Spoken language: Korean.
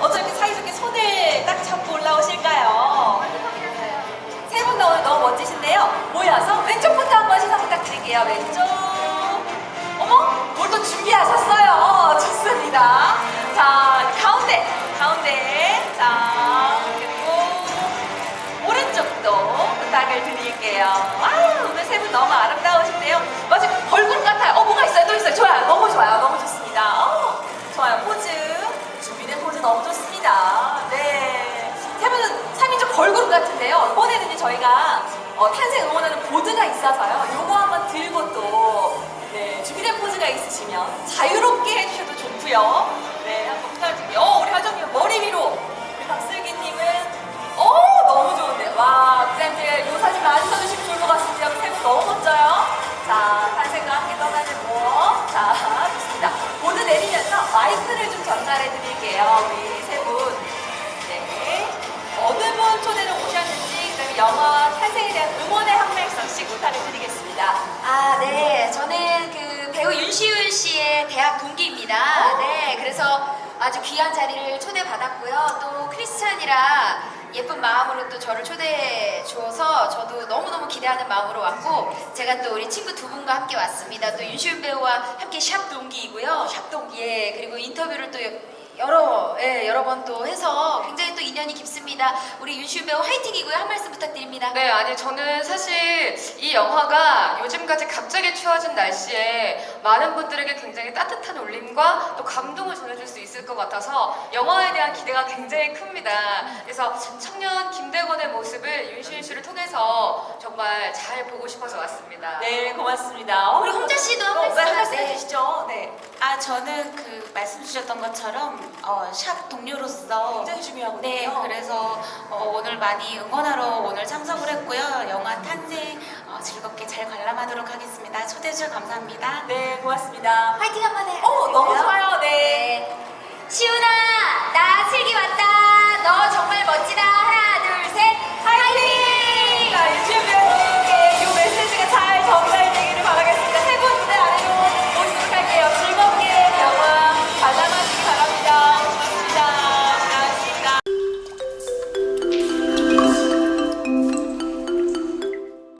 어차피 사이좋게 손을 딱 잡고 올라오실까요? 세 분 다 오늘 너무 멋지신데요. 모여서 왼쪽부터 한번 시선 부탁드릴게요. 왼쪽. 어머, 뭘 또 준비하셨어요. 좋습니다. 자, 가운데, 가운데. 자, 그리고 오른쪽도 부탁을 드릴게요. 아유, 오늘 세 분 너무 아름다우신데요. 마지막 좋습니다. 네. 세 분은 3인조 걸그룹 같은데요. 이번에는 저희가 어, 탄생 응원하는 보드가 있어서요. 요거 한번 들고 또 네, 준비된 포즈가 있으시면 자유롭게 해주셔도 좋고요. 영화 탄생에 대한 응원의 한 말씀씩 부탁을 드리겠습니다 아, 네. 저는 그 배우 윤시윤 씨의 대학 동기입니다. 네. 그래서 아주 귀한 자리를 초대받았고요. 또 크리스찬이라 예쁜 마음으로 또 저를 초대해 주어서 저도 너무너무 기대하는 마음으로 왔고 제가 또 우리 친구 두 분과 함께 왔습니다. 또 윤시윤 배우와 함께 샵 동기이고요. 샵 동기. 예. 그리고 인터뷰를 또 여러 예, 여러 번 또 해서 인연이 깊습니다. 우리 윤시윤 배우 화이팅이고요. 한 말씀 부탁드립니다. 네, 아니 저는 사실 이 영화가 요즘같이 갑자기 추워진 날씨에 많은 분들에게 굉장히 따 울림과 또 감동을 전해줄 수 있을 것 같아서 영화에 대한 기대가 굉장히 큽니다. 그래서 청년 김대건의 모습을 윤신 씨를 통해서 정말 잘 보고 싶어서 왔습니다. 네 고맙습니다 어, 우리 홍자 씨도 한 어, 말씀 네, 한 말씀 네. 해주시죠 네 아 저는 그 말씀 주셨던 것처럼 어, 샵 동료로서 굉장히 중요하거든요 네 그래서 어, 오늘 많이 응원하러 오늘 참석을 했고요 영화 탄생 어, 즐겁게 잘 관람하도록 하겠습니다 초대해 주셔서 감사합니다. 네 고맙습니다 화이팅 한 번 해.